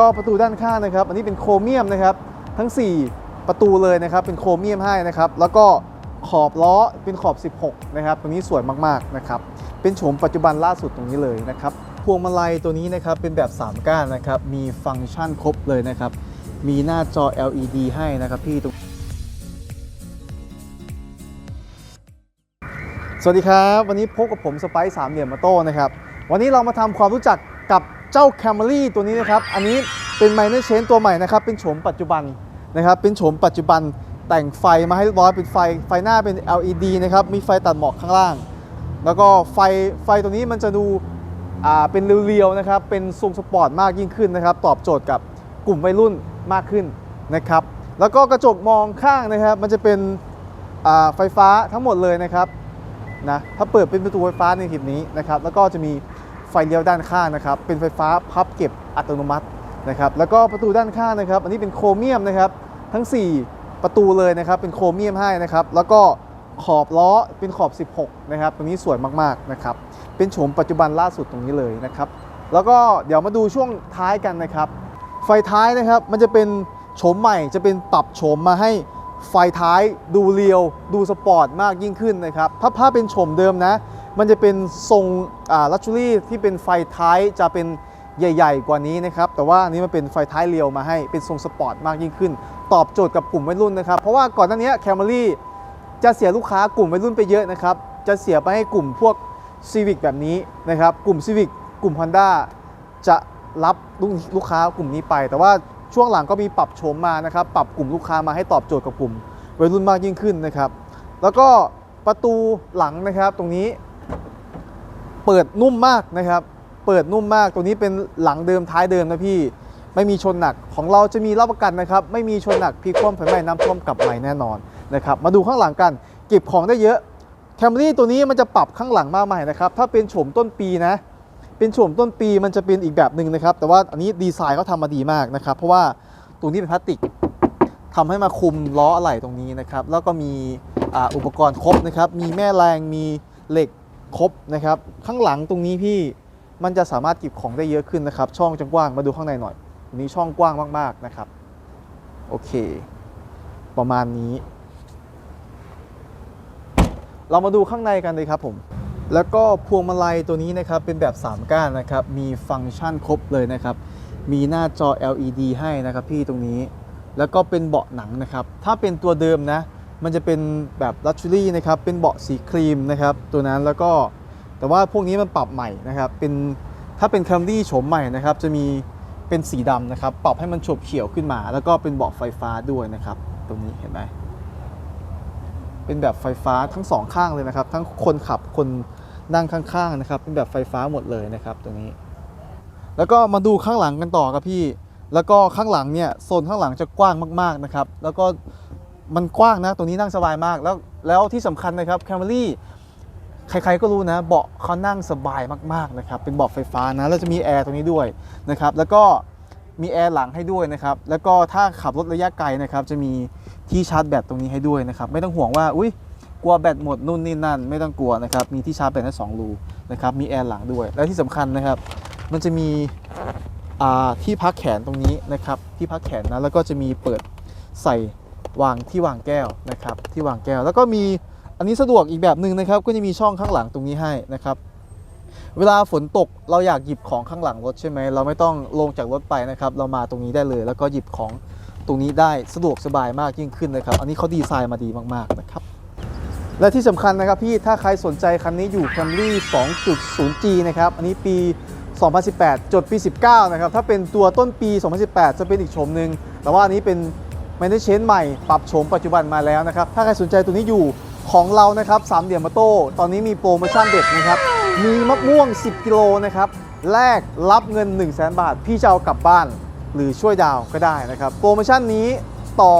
ก็ประตูด้านข้างนะครับ อันนี้เป็นโครเมียมนะครับทั้ง 4 ประตูเลยนะครับ เป็นโครเมียมให้นะครับ แล้วก็ขอบล้อเป็นขอบ 16 นะครับ ตรงนี้สวยมากๆนะครับ เป็นโฉมปัจจุบันล่าสุดตรงนี้เลยนะครับ พวงมาลัยตัวนี้นะครับเป็นแบบ 3 ก้านนะครับ มีฟังก์ชันครบเลยนะครับ มีหน้าจอ LED ให้นะครับพี่ตรงสวัสดีครับ วันนี้พบกับผมสไปซ์สามเหลี่ยมมาโต้นะครับ วันนี้เรามาทำความรู้จัก เจ้า Camry ตัวนี้นะครับ อันนี้เป็น Minor Change ตัวใหม่นะครับ เป็นโฉมปัจจุบันนะครับ เป็นโฉมปัจจุบันแต่งไฟมาให้เรียบร้อยเป็นไฟไฟหน้าเป็น LED นะครับ มีไฟตัดหมอกข้างล่าง แล้วก็ไฟไฟตัวนี้มันจะดูอ่าเป็นเรียวๆนะครับ เป็นทรงสปอร์ตมากยิ่งขึ้นนะครับ ตอบโจทย์กับกลุ่มวัยรุ่นมากขึ้นนะครับ แล้วก็กระจกมองข้างนะครับ มันจะเป็นอ่าไฟฟ้าทั้งหมดเลยนะครับนะถ้าเปิดเป็นประตูไฟฟ้าในคลิปนี้นะครับ แล้วก็จะมี ไฟเลี้ยวด้านข้างนะครับ เป็นไฟฟ้าพับเก็บอัตโนมัตินะครับ แล้วก็ประตูด้านข้างนะครับ อันนี้เป็นโครเมียมนะครับ ทั้ง 4 ประตูเลยนะครับ เป็นโครเมียมให้นะครับ แล้วก็ขอบล้อเป็นขอบ 16 นะครับ ตรงนี้สวยมากๆนะครับ เป็นโฉมปัจจุบันล่าสุดตรงนี้เลยนะครับ แล้วก็เดี๋ยวมาดูช่วงท้ายกันนะครับ ไฟท้ายนะครับ มันจะเป็นโฉมใหม่ จะเป็นปรับโฉมมาให้ไฟท้ายดูเรียว ดูสปอร์ตมากยิ่งขึ้นนะครับ ถ้าถ้าเป็นโฉมเดิมนะ มันจะเป็นทรงลักชูรี่ที่เป็นไฟท้ายจะเป็นใหญ่ ๆ กว่านี้นะครับ แต่ว่าอันนี้มันเป็นไฟท้ายเรียวมาให้เป็นทรงสปอร์ตมากยิ่งขึ้น ตอบโจทย์กับกลุ่มวัยรุ่นนะครับ เพราะว่าก่อนหน้านี้แคมรี่จะเสียลูกค้ากลุ่มวัยรุ่นไปเยอะนะครับ จะเสียไปให้กลุ่มพวก Civic แบบนี้นะครับ กลุ่ม Civic กลุ่ม Honda จะรับลูกค้ากลุ่มนี้ไป แต่ว่าช่วงหลังก็มีปรับโฉมมานะครับ ปรับกลุ่มลูกค้ามาให้ตอบโจทย์กับกลุ่มวัยรุ่นมากยิ่งขึ้นนะครับ แล้วก็ประตูหลังนะครับตรงนี้ เปิดนุ่มมากนะครับ เปิดนุ่มมาก ตัวนี้เป็นหลังเดิมท้ายเดิมนะพี่ ไม่มีชนหนัก ของเราจะมีรับประกันนะครับ ไม่มีชนหนักพลิกคว่ำไฟไหม้น้ำท่วมกลับใหม่แน่นอนนะครับ มาดูข้างหลังกัน เก็บของได้เยอะ แคมรี่ตัวนี้มันจะปรับข้างหลังมากมายนะครับ ถ้าเป็นโฉมต้นปีนะ เป็นโฉมต้นปีมันจะเป็นอีกแบบหนึ่งนะครับ แต่ว่าอันนี้ดีไซน์เขาทำมาดีมากนะครับ เพราะว่าตรงนี้เป็นพลาสติกทำให้มาคุมล้ออะไหล่ตรงนี้นะครับ แล้วก็มีออุปกรณ์ครบนะครับ มีแม่แรง มีเหล็ก ครบนะครับ ข้างหลังตรงนี้พี่มันจะสามารถเก็บของได้เยอะขึ้นนะครับ ช่องจะกว้างมาดูข้างในหน่อยตรงนี้ช่องกว้างมากๆนะครับ โอเค ประมาณนี้ เรามาดูข้างในกันเลยครับผมแล้วก็พวงมาลัยตัวนี้นะครับเป็นแบบ 3 ก้านนะครับ มีฟังก์ชันครบเลยนะครับ มีหน้าจอ LED ให้นะครับพี่ตรงนี้ แล้วก็เป็นเบาะหนังนะครับ ถ้าเป็นตัวเดิมนะ มันจะเป็นแบบลักชัวรี่นะครับ เป็นเบาะสีครีมนะครับ ตัวนั้นแล้วก็แต่ว่าพวกนี้มันปรับใหม่นะครับ เป็นถ้าเป็น Camry โฉมใหม่นะครับ จะมีเป็นสีดำนะครับ ปรับให้มันโฉบเฉียวขึ้นมา แล้วก็เป็นเบาะไฟฟ้าด้วยนะครับตรงนี้เห็นไหมเป็นแบบไฟฟ้าทั้งสองข้างเลยนะครับ ทั้งคนขับคนนั่งข้างๆนะครับ เป็นแบบไฟฟ้าหมดเลยนะครับตรงนี้ แล้วก็มาดูข้างหลังกันต่อครับพี่ แล้วก็ข้างหลังเนี่ยโซนข้างหลังจะกว้างมากๆนะครับ แล้วก็ มันกว้างนะตรงนี้นั่งสบายมาก แล้วแล้วที่สำคัญนะครับแคมรี่ใครๆก็รู้นะเบาะเขานั่งสบายมากๆนะครับเป็นเบาะไฟฟ้านะแล้วจะมีแอร์ตรงนี้ด้วยนะครับแล้วก็มีแอร์หลังให้ด้วยนะครับแล้วก็ถ้าขับรถระยะไกลนะครับจะมีที่ชาร์จแบตตรงนี้ให้ด้วยนะครับไม่ต้องห่วงว่าอุ้ยกลัวแบตหมดนู่นนี่นั่น ไม่ต้องกลัวนะครับมีที่ชาร์จแบตให้สองรูนะครับมีแอร์หลังด้วย และที่สำคัญนะครับ มันจะมีที่พักแขนตรงนี้นะครับที่พักแขนนะแล้วก็จะมีเปิดใส่ วางที่วางแก้วนะครับที่วางแก้ว แล้วก็มีอันนี้สะดวกอีกแบบหนึ่งนะครับ ก็จะมีช่องข้างหลังตรงนี้ให้นะครับเวลาฝนตกเราอยากหยิบของข้างหลังรถใช่ไหมเราไม่ต้องลงจากรถไปนะครับ เรามาตรงนี้ได้เลย แล้วก็หยิบของตรงนี้ได้สะดวกสบายมากยิ่งขึ้นนะครับ อันนี้เขาดีไซน์มาดีมากๆนะครับ และที่สำคัญนะครับพี่ถ้าใครสนใจคันนี้อยู่ Camry 2.0G นะครับ อันนี้ปี 2018 จดปี 19 นะครับ ถ้าเป็นตัวต้นปี 2018 จะเป็นอีกโฉมหนึ่งแต่ว่าอันนี้เป็น m a n a g e m e n t ใหม่ปรับโฉมปัจจุบันมาแล้วนะครับ ถ้าใครสนใจตัวนี้อยู่ของเรานะครับสามเหลี่ยมมาโต้ตอนนี้มีโปรโมชั่นเด็ดนะครับ มีมะม่วง 10 กิโลนะครับแลกรับเงิน 1 0 0 0 0แบาท พี่จะเอากลับบ้าน หรือช่วยดาวก็ได้นะครับ โปรโมชั่นนี้ต่อ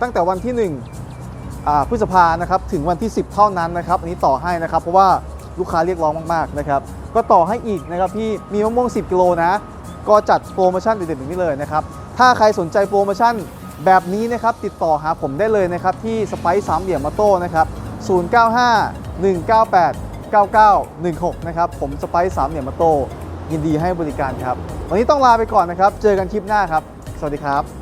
ตั้งแต่วันที่1อ่าพฤษภานะครับถึงวันที่ 10 เท่านั้นนะครับ อันนี้ต่อให้นะครับ เพราะว่าลูกค้าเรียกร้องมากๆนะครับก็ต่อให้อีกนะครับพี่มีมะม่วง 10 กิโลนะ ก็จัดโปรโมชั่นเด็ดๆแบบนี้เลยนะครับถ้าใครสนใจโปรโมชั่น แบบนี้นะครับติดต่อหาผมได้เลยนะครับที่สไปซ์สามเหลี่ยมมาโต้นะครับ095 198 9916 นะครับ ผมสไปซ์สามเหลี่ยมมาโต้ยินดีให้บริการครับ วันนี้ต้องลาไปก่อนนะครับ เจอกันคลิปหน้าครับ สวัสดีครับ